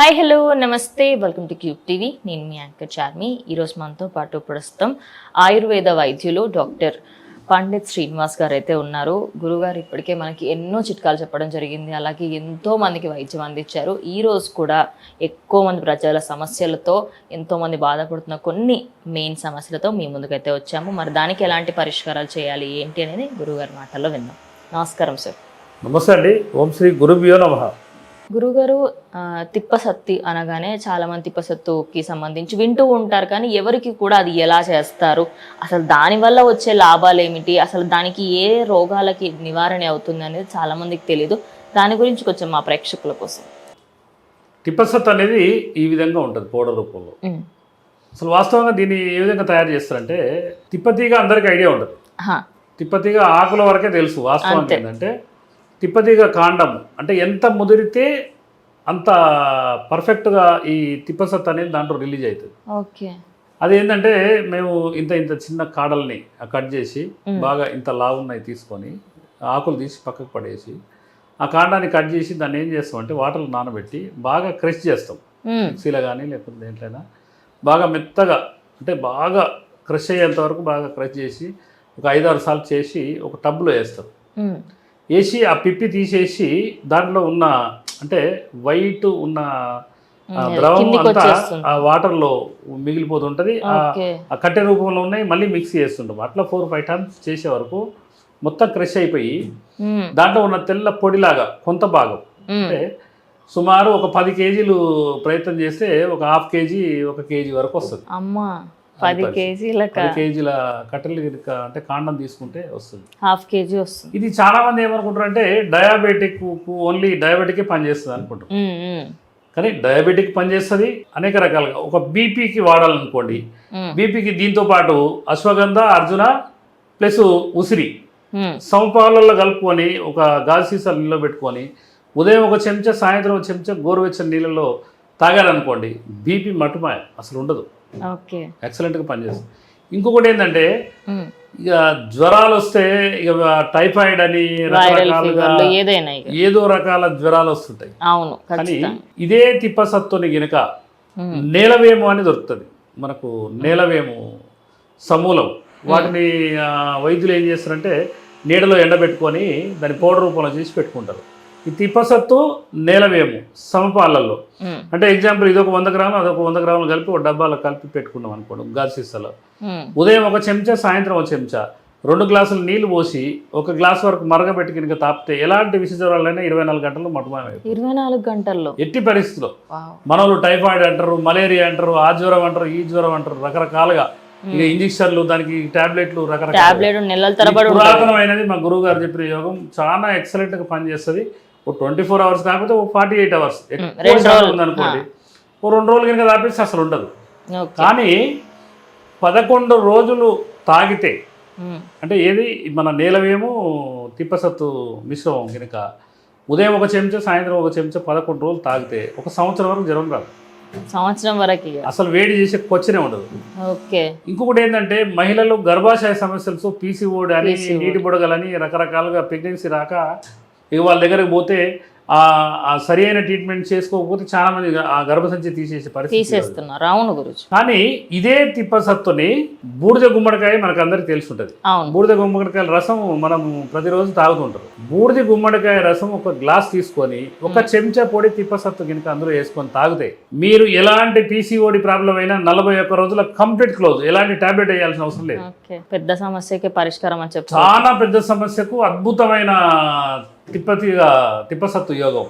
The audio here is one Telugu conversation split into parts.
హాయ్ హలో నమస్తే. వెల్కమ్ టు క్యూబ్ టీవీ నేను మీ యాంకర్ చార్మి. ఈరోజు మనతో పాటు ప్రస్తుతం ఆయుర్వేద వైద్యులు డాక్టర్ పండిత్ శ్రీనివాస్ గారు అయితే ఉన్నారు. గురుగారు ఇప్పటికే మనకి ఎన్నో చిట్కాలు చెప్పడం జరిగింది. అలాగే ఎంతో మందికి వైద్యం అందించారు. ఈరోజు కూడా ఎక్కువ మంది ప్రజల సమస్యలతో ఎంతో మంది బాధపడుతున్న కొన్ని మెయిన్ సమస్యలతో మీ ముందుకైతే వచ్చాము. మరి దానికి ఎలాంటి పరిష్కారాలు చేయాలి ఏంటి అనేది గురుగారి మాటల్లో విందాం. నమస్కారం సార్. నమస్తే అండి. ఓం శ్రీ గురుభ్యో నమ. గురుగారు తిప్పసత్తి అనగానే చాలా మంది తిప్పసత్తుకి సంబంధించి వింటూ ఉంటారు. కానీ ఎవరికి కూడా అది ఎలా చేస్తారు? అసలు దానివల్ల వచ్చే లాభాలు ఏమిటి? అసలు దానికి ఏ రోగాలకి నివారణ అవుతుంది అనేది చాలా మందికి తెలియదు దాని గురించి కొంచెం మా ప్రేక్షకుల కోసం. టిప్పసత్ అనేది ఈ విధంగా ఉంటుంది పౌడర్ రూపంలో. అసలు వాస్తవంగా దీన్ని ఏ విధంగా తయారు చేస్తారంటే తిప్పతీగ అందరికీ ఐడియా ఉండదు హా. తిప్పతీగ ఆకుల వరకే తెలుసు వాస్తవం. ఏంటంటే తిప్పతీగ కాండం అంటే ఎంత ముదిరితే అంత పర్ఫెక్ట్గా ఈ తిప్పసత్ అనేది దాంట్లో రిలీజ్ అవుతుంది ఓకే. అది ఏంటంటే మేము ఇంత ఇంత చిన్న కాడల్ని కట్ చేసి బాగా ఇంత లావున్నాయి తీసుకొని ఆకులు తీసి పక్కకు పడేసి ఆ కాండాన్ని కట్ చేసి దాన్ని ఏం చేస్తామంటే వాటర్లో నానబెట్టి బాగా క్రష్ చేస్తాం. మిక్సీలో కానీ లేకపోతే దేంట్లైనా బాగా మెత్తగా అంటే బాగా క్రష్ అయ్యేంత వరకు బాగా క్రష్ చేసి ఒక ఐదారు సార్లు చేసి ఒక టబ్లో వేస్తాం. వేసి ఆ పిప్పి తీసేసి దాంట్లో ఉన్న అంటే వైట్ ఉన్న ద్రవం అంతా. ఆ వాటర్లో మిగిలిపోతుంటుంది ఆ కట్టె రూపంలో ఉన్నాయి మళ్ళీ మిక్స్ చేస్తుంటాం అట్లా ఫోర్ ఫైవ్ టైమ్స్ చేసే వరకు మొత్తం క్రష్ అయిపోయి. దాంట్లో ఉన్న తెల్ల పొడిలాగా కొంత భాగం. అంటే సుమారు ఒక పది కేజీలు ప్రయత్నం చేస్తే ఒక హాఫ్ కేజీ ఒక కేజీ వరకు వస్తుంది అమ్మా పది. కేజీలక పది కేజీల కట్టెలు అంటే కాండం తీసుకుంటే వస్తుంది హాఫ్ కేజీ వస్తుంది ఇది చాలా మంది ఏమనుకుంటారు అంటే డయాబెటిక్ ఓన్లీ డయాబెటికే పనిచేస్తుంది అనుకుంటారు. కానీ డయాబెటిక్ పనిచేస్తుంది అనేక రకాలుగా ఒక బీపీకి వాడాలనుకోండి. బీపీకి దీంతో పాటు అశ్వగంధ అర్జున ప్లస్ ఉసిరి. సమపాలలో కలుపుకొని ఒక గాజు సీసాలు నీళ్ళలో పెట్టుకొని ఉదయం ఒక చెంచా సాయంత్రం ఒక చెంచా గోరువెచ్చని నీళ్ళలో తాగారనుకోండి బీపీ మటుమాయ అసలు ఉండదు ఓకే. ఎక్సలెంట్గా పనిచేస్తుంది. ఇంకొకటి ఏంటంటే. ఇక జ్వరాలు వస్తే ఇక టైఫాయిడ్ అని రకరకాలుగా ఏదో రకాల జ్వరాలు వస్తుంటాయి. అవును కానీ ఇదే తిప్పసత్తుని గినక. నేలవేము అని దొరుకుతుంది. మనకు నేలవేము సమూలం. వాటిని వైద్యులు ఏం చేస్తారంటే నీడలో ఎండబెట్టుకొని దాని పౌడర్ రూపంలో చేసి పెట్టుకుంటారు. తిప్పసత్తు నేలవేము సమపాలల్లో ఉమ్. అంటే ఎగ్జాంపుల్ ఇది ఒక వంద గ్రాములు అదొక వంద గ్రాములు కలిపి ఒక డబ్బాలో కలిపి పెట్టుకున్నాం అనుకోండి గాజు సీసాలో. ఉదయం ఒక చెంచా సాయంత్రం ఒక చెంచా. రెండు గ్లాసులు నీళ్ళు పోసి ఒక గ్లాస్ వరకు మరగబెట్టి కనుక తాపితే ఎలాంటి విష జ్వరాలైనా ఇరవై నాలుగు గంటల్లో మటుమాయం ఇరవై నాలుగు గంటల్లో. ఎట్టి పరిస్థితిలో. వావ్. మనోళ్ళు టైఫాయిడ్ అంటారు మలేరియా అంటారు ఆ జ్వరం అంటారు ఈ జ్వరం అంటారు రకరకాలుగా. ఇక ఇంజక్షన్లు దానికి టాబ్లెట్లు రకరకాల పురాతనమైనది మా గురువు గారు చెప్పిన యోగం చాలా ఎక్సలెంట్గా పనిచేస్తుంది. ఒక ట్వంటీ ఫోర్ అవర్స్ కాకపోతే ఒక ఫార్టీ ఎయిట్ అవర్స్. ఉందనుకోండి. ఓ రెండు రోజులు కనుక తాపేసి అసలు ఉండదు. కానీ పదకొండు రోజులు తాగితే. అంటే ఏది? మన నేలవేమో తిప్పసత్తు మిశ్రమం కనుక ఉదయం ఒక చెంచా సాయంత్రం ఒక చెంచా పదకొండు రోజులు తాగితే ఒక సంవత్సరం వరకు జ్వరం రాదు. సంవత్సరం వరకు. అసలు వేడి చేసే కొచ్చనే ఉండదు. ఓకే. ఇంకొకటి ఏంటంటే మహిళలు గర్భాశయ సమస్యలతో పీసీఓడి అని. నీటి బుడగలని రకరకాలుగా ప్రెగ్నెన్సీ రాక ఇక వాళ్ళ దగ్గరికి పోతే సరి అయిన ట్రీట్మెంట్ చేసుకోకపోతే చాలా మంది ఆ గర్భసంచి తీసేసే పరిస్థితి. తీసేస్తున్నారు. అవును గురుజు. కానీ ఇదే తిప్పసత్తుని బూడిద గుమ్మడికాయ మనకు అందరికి తెలిసి ఉంటుంది అవును. బూడిద గుమ్మడికాయ రసం మనం ప్రతిరోజు తాగుతుంటారు బూడిద గుమ్మడికాయ రసం ఒక గ్లాస్ తీసుకొని ఒక చెంచా పొడి తిప్పసత్తు గినక అందులో వేసుకొని తాగితే మీరు ఎలాంటి పీసీఓడి ప్రాబ్లం అయినా నలభై ఒక్క రోజుల కంప్లీట్ క్లోజ్ ఎలాంటి టాబ్లెట్ వేయాల్సిన అవసరం లేదు. పెద్ద సమస్యకి పరిష్కారం అని చెప్తారు చాలా పెద్ద సమస్యకు అద్భుతమైన తిప్పతిగా తిప్పసత్తు యోగం.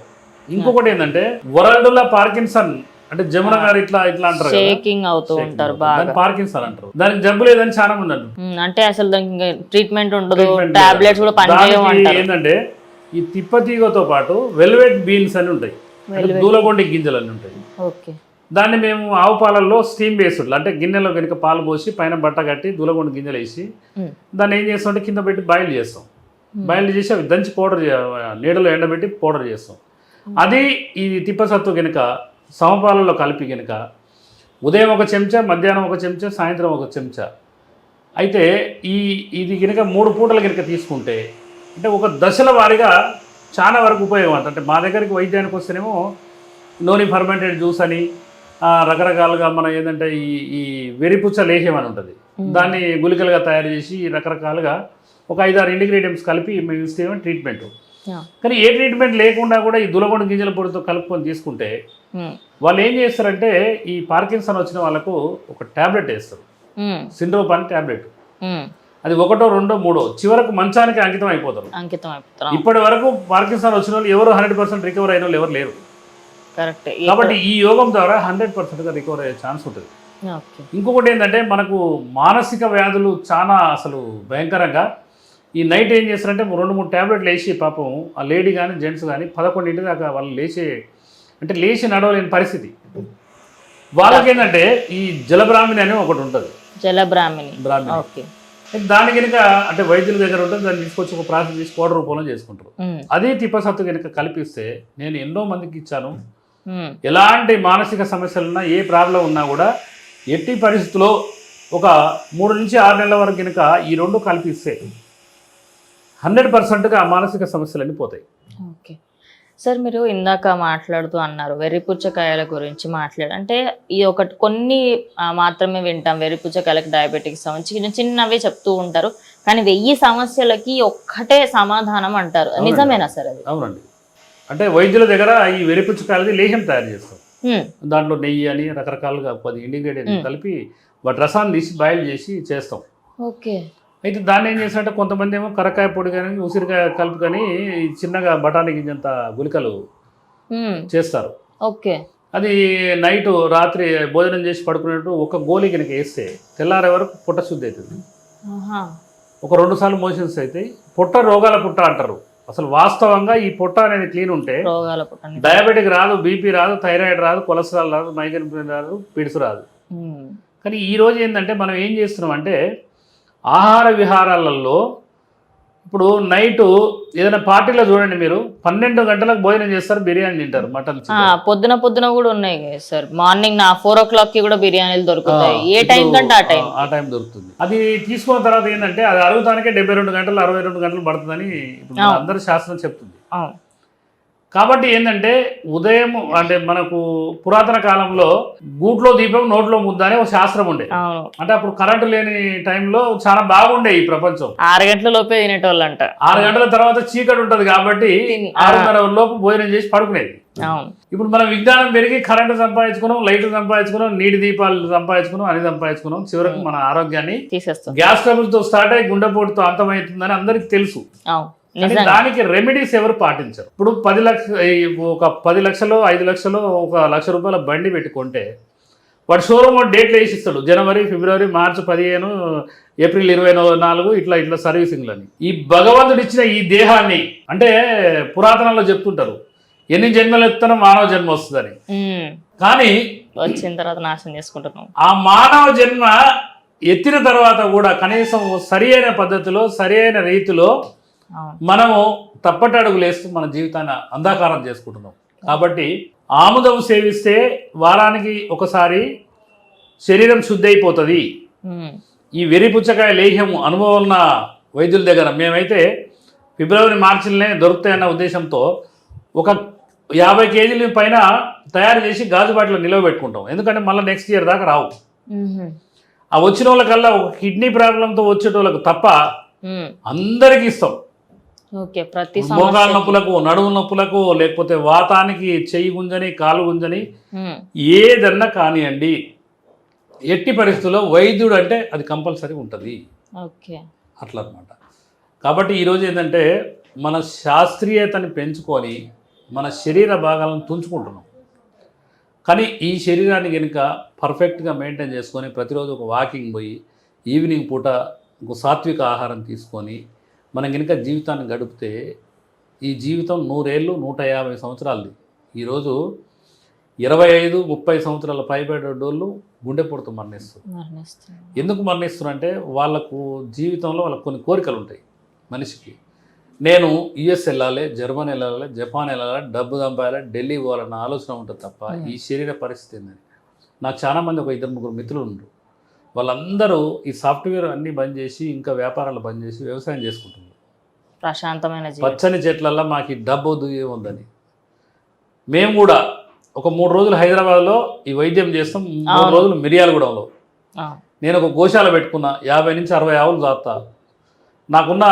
ఇంకొకటి ఏంటంటే వరల్డ్లో పార్కిన్సన్ అంటే జమున గారు ఇట్లా ఇట్లా అంటారు. షేకింగ్ అవుతూ ఉంటారు బాగా. పార్కిన్సన్ అంటారు. దానికి జబ్బు లేదని చాలా మంది అంటారు. ఉమ్, అంటే అసలు దానికి ట్రీట్మెంట్ ఉండదు టాబ్లెట్స్ కూడా పనిచేయవు అంటారు. ఏంటంటే ఈ తిప్పతీగతో పాటు వెల్వెట్ బీన్స్ అని ఉంటాయి. అంటే దూలగొండి గింజలు అని ఉంటాయి. ఓకే. దాన్ని మేము ఆవు పాలల్లో స్టీమ్ బేస్డ్ అంటే గిన్నెలో కనుక పాలు పోసి పైన బట్ట కట్టి దూలగొండి గింజలు వేసి దాన్ని ఏం చేస్తామంటే కింద పెట్టి బాయిల్ చేస్తాం. బాయిల్ చేసి అవి దంచి పౌడర్ నీడలో ఎండబెట్టి పౌడర్ చేస్తాం. అది ఈ తిప్పసత్తు కనుక సమపాలలో కలిపి కనుక ఉదయం ఒక చెంచా మధ్యాహ్నం ఒక చెంచా సాయంత్రం ఒక చెంచా. అయితే ఈ ఇది కనుక మూడు పూటలు కనుక తీసుకుంటే అంటే ఒక దశల వారీగా చాలా వరకు ఉపయోగం అంట. అంటే మా దగ్గరికి వైద్యానికి వస్తేనేమో నూనె ఫర్మెంటెడ్ జ్యూస్ అని రకరకాలుగా మనం ఏంటంటే ఈ ఈ వెరిపుచ్చ లేహ్యం అని ఉంటుంది. దాన్ని గుళికలుగా తయారు చేసి రకరకాలుగా ఒక ఐదారు ఇంగ్రీడియంట్స్ కలిపి మేము ఇస్తే ట్రీట్మెంట్. కానీ ఏ ట్రీట్మెంట్ లేకుండా కూడా ఈ దులగొండ గింజల పొడితో కలుపుకొని తీసుకుంటే వాళ్ళు ఏం చేస్తారంటే ఈ పార్కిన్సన్ వచ్చిన వాళ్ళకు ఒక ట్యాబ్లెట్ వేస్తారు. సిండ్రోప్ అని ట్యాబ్లెట్. అది ఒకటో రెండో మూడో చివరకు మంచానికి అంకితం అయిపోతారు. అంకితం ఇప్పటి వరకు పార్కిన్సన్ వచ్చిన వాళ్ళు ఎవరు హండ్రెడ్ పర్సెంట్ రికవర్ అయిన వాళ్ళు ఎవరు లేరు. కరెక్ట్. కాబట్టి ఈ యోగం ద్వారా హండ్రెడ్ పర్సెంట్గా రికవర్ అయ్యే ఛాన్స్ ఉంటుంది. ఇంకొకటి ఏంటంటే మనకు మానసిక వ్యాధులు చాలా అసలు భయంకరంగా ఈ నైట్ ఏం చేస్తారంటే రెండు మూడు ట్యాబ్లెట్లు వేసి పాపం ఆ లేడీ కానీ జెంట్స్ కానీ పదకొండింటి దాకా వాళ్ళు లేచే అంటే లేచి నడవలేని పరిస్థితి. వాళ్ళకి ఏంటంటే ఈ జలబ్రాహ్మణి అని ఒకటి ఉంటుంది. జలబ్రాహ్మిణి. బ్రాహ్మణి. ఓకే. దాని కనుక అంటే వైద్యుల దగ్గర ఉంటుంది దాన్ని తీసుకొచ్చి ఒక ప్రాసెస్ చేసి పౌడర్ రూపంలో చేసుకుంటారు. అదే తిప్పసత్తు కనుక కల్పిస్తే నేను ఎన్నో మందికి ఇచ్చాను. ఎలాంటి మానసిక సమస్యలున్నా ఏ ప్రాబ్లం ఉన్నా కూడా ఎట్టి పరిస్థితుల్లో ఒక మూడు నుంచి ఆరు నెలల వరకు కనుక ఈ రెండు కల్పిస్తే హండ్రెడ్ పర్సెంట్గా ఆ మానసిక సమస్యలన్నీ పోతాయి. ఓకే. సార్ మీరు ఇందాక మాట్లాడుతూ అన్నారు వెర్రి పుచ్చకాయల గురించి మాట్లాడు అంటే ఈ ఒకటి కొన్ని మాత్రమే వింటాం. వెర్రి పుచ్చకాయలకు డయాబెటిక్స్ సంబంధించి చిన్న చిన్నవే చెప్తూ ఉంటారు. కానీ వెయ్యి సమస్యలకి ఒక్కటే సమాధానం అంటారు. నిజమేనా సార్ అది? అవునండి. అంటే వైద్యుల దగ్గర ఈ వెరిపుచ్చకాయలది లేహ్యం తయారు చేస్తాం. దాంట్లో నెయ్యి అని రకరకాలుగా పది ఇంగ్రీడియంట్స్ కలిపి వాటి రసాన్ని తీసి బాయిల్ చేసి చేస్తాం. ఓకే. అయితే దాన్ని ఏం చేసినట్టే కొంతమంది ఏమో కరకాయ పొడి కానీ ఉసిరికాయ కలుపు కానీ చిన్నగా బఠానీ గింజంత గుళికలు ఉమ్, చేస్తారు. ఓకే. అది నైట్ రాత్రి భోజనం చేసి పడుకునేట్టు ఒక గోళీ కనుక వేస్తే తెల్లారే వరకు పుట్ట శుద్ధి అవుతుంది. ఒక రెండు సార్లు మోషన్స్ అవుతాయి పుట్ట రోగాల పుట్ట అంటారు. అసలు వాస్తవంగా ఈ పుట్ట అనేది క్లీన్ ఉంటే డయాబెటిక్ రాదు బీపీ రాదు థైరాయిడ్ రాదు కొలెస్ట్రాల్ రాదు మైగ్రేన్ రాదు పిడుసు రాదు. కానీ ఈ రోజు ఏంటంటే మనం ఏం చేస్తున్నాం అంటే ఆహార విహారాలలో ఇప్పుడు నైట్ ఏదైనా పార్టీలో చూడండి మీరు పన్నెండు గంటలకు భోజనం చేస్తారు బిర్యానీ తింటారు మటన్. పొద్దున పొద్దున కూడా ఉన్నాయి సార్. మార్నింగ్ నా ఫోర్ ఓ క్లాక్కి కూడా బిర్యానీలు దొరుకుతాయి. ఏ టైం కంటే ఆ టైం. ఆ టైం దొరుకుతుంది. అది తీసుకున్న తర్వాత ఏంటంటే అది అరుగుతానికే డెబ్బై రెండు గంటలు అరవై రెండు గంటలు పడుతుందని ఇప్పుడు. అందరి శాస్త్రం చెప్తుంది. కాబట్టి ఏంటంటే ఉదయం అంటే మనకు పురాతన కాలంలో గూట్లో దీపం నోట్లో ముద్ద అనే ఒక శాస్త్రం ఉండే. అంటే అప్పుడు కరెంటు లేని టైంలో చాలా బాగుండే ఈ ప్రపంచం. ఆరు గంటల లోపే తినేటోళ్ళంట. ఆరు గంటల తర్వాత చీకటి ఉంటది కాబట్టి ఆరున్నర లోపు భోజనం చేసి పడుకునేది. ఇప్పుడు మనం విజ్ఞానం పెరిగి కరెంటు సంపాదించుకున్నాం లైట్లు సంపాదించుకున్నాం నీటి దీపాలు సంపాదించుకున్నాం అని సంపాదించుకున్నాం చివరకు మన ఆరోగ్యాన్ని గ్యాస్ ట్రబుల్తో స్టార్ట్ అయ్యి గుండెపోటుతో అంతమవుతుందని అందరికీ తెలుసు. దానికి రెమెడీస్ ఎవరు పాటించరు. ఇప్పుడు పది లక్ష ఒక పది లక్షలు ఐదు లక్షలు ఒక లక్ష రూపాయల బండి పెట్టుకుంటే వాడు షోరూమ్ డేట్లు వేసి ఇస్తాడు జనవరి ఫిబ్రవరి మార్చి పదిహేను ఏప్రిల్ ఇరవై నాలుగు ఇట్లా ఇట్లా సర్వీసింగ్లని. ఈ భగవంతుడు ఇచ్చిన ఈ దేహాన్ని అంటే పురాతనంలో చెప్తుంటారు ఎన్ని జన్మలు ఎత్తున్నా మానవ జన్మ వస్తుందని. కానీ వచ్చిన తర్వాత నాశనం చేసుకుంటున్నాం. ఆ మానవ జన్మ ఎత్తిన తర్వాత కూడా కనీసం సరి అయిన పద్ధతిలో సరి అయిన రీతిలో మనము తప్పటి అడుగులు వేస్తూ మన జీవితాన్ని అంధాకారం చేసుకుంటున్నాం. కాబట్టి ఆముదం సేవిస్తే వారానికి ఒకసారి శరీరం శుద్ధి అయిపోతుంది ఈ వెర్రిపుచ్చకాయ లేహ్యం అనుభవం ఉన్న వైద్యుల దగ్గర మేమైతే ఫిబ్రవరి మార్చిలోనే దొరుకుతాయన్న ఉద్దేశంతో ఒక యాభై కేజీల పైన తయారు చేసి గాజు బాటిలో నిలవ పెట్టుకుంటాం. ఎందుకంటే మళ్ళీ నెక్స్ట్ ఇయర్ దాకా రావు. ఆ వచ్చిన వాళ్ళకల్లా ఒక కిడ్నీ ప్రాబ్లంతో వచ్చేటోళ్ళకు తప్ప. అందరికీ ఇస్తాం. ఓకే ప్రతి మోకాళ్ళ సమస్య నొప్పులకు నడుము నొప్పులకు లేకపోతే వాతానికి చెయ్యి గుంజని కాలు గుంజని ఏదన్నా కానివ్వండి ఎట్టి పరిస్థితుల్లో వైద్యుడు అంటే అది కంపల్సరీ ఉంటుంది. ఓకే. అట్లా అనమాట కాబట్టి ఈరోజు ఏంటంటే మన శాస్త్రీయతని పెంచుకొని మన శరీర భాగాలను తుంచుకుంటున్నాం. కానీ ఈ శరీరాన్ని కనుక పర్ఫెక్ట్గా మెయింటైన్ చేసుకొని ప్రతిరోజు ఒక వాకింగ్ పోయి ఈవినింగ్ పూట ఒక సాత్విక ఆహారం తీసుకొని మనం కనుక జీవితాన్ని గడిపితే ఈ జీవితం నూరేళ్ళు నూట యాభై సంవత్సరాలది. ఈరోజు ఇరవై ఐదు ముప్పై సంవత్సరాల పైబడేటోళ్ళు గుండెపోటుతో మరణిస్తారు ఎందుకు మరణిస్తున్నారంటే వాళ్ళకు జీవితంలో వాళ్ళకు కొన్ని కోరికలు ఉంటాయి మనిషికి. నేను యుఎస్ వెళ్ళాలి జర్మనీ వెళ్ళాలి జపాన్ వెళ్ళాలి డబ్బు సంపాలి ఢిల్లీ పోవాలన్న ఆలోచన ఉంటుంది తప్ప ఈ శరీర పరిస్థితి ఏందని. నాకు చాలా మంది ఒక ఇద్దరు ముగ్గురు మిత్రులు ఉన్నారు వాళ్ళందరూ ఈ సాఫ్ట్వేర్ అన్నీ బంద్ చేసి ఇంకా వ్యాపారాలు బంద్ చేసి వ్యవసాయం చేసుకుంటున్నారు. ప్రశాంతమైన పచ్చని చెట్లల్లో మాకు ఈ డబ్బు వద్దు ఏముందని మేము కూడా ఒక మూడు రోజులు హైదరాబాద్లో ఈ వైద్యం చేస్తాం మూడు. రోజులు మిర్యాలగూడెంలో. నేను ఒక గోశాల పెట్టుకున్నా యాభై నుంచి అరవై ఆవులు దాతా. నాకున్న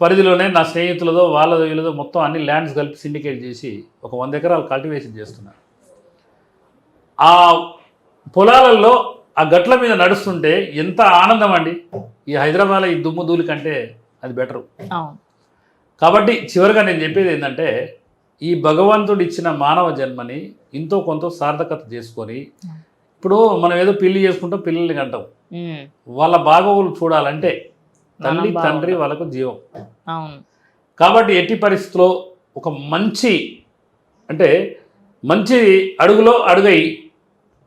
పరిధిలోనే నా స్నేహితులతో వాళ్ళదో వీళ్ళదో మొత్తం అన్ని ల్యాండ్స్ కలిపి సిండికేట్ చేసి ఒక వంద ఎకరాలు కల్టివేషన్ చేస్తున్నా. ఆ పొలాలలో ఆ గట్ల మీద నడుస్తుంటే ఎంత ఆనందం అండి. ఈ హైదరాబాద్లో ఈ దుమ్ము ధూళి కంటే అది బెటరు. కాబట్టి చివరిగా నేను చెప్పేది ఏంటంటే ఈ భగవంతుడు ఇచ్చిన మానవ జన్మని ఇంతో కొంత సార్థకత చేసుకొని ఇప్పుడు మనం ఏదో పెళ్ళి చేసుకుంటాం పిల్లల్ని కంటాం. వాళ్ళ బాగోగులు చూడాలంటే తల్లి. తండ్రి వాళ్ళకు జీవం. కాబట్టి ఎట్టి పరిస్థితుల్లో ఒక మంచి అంటే మంచి అడుగులో అడుగై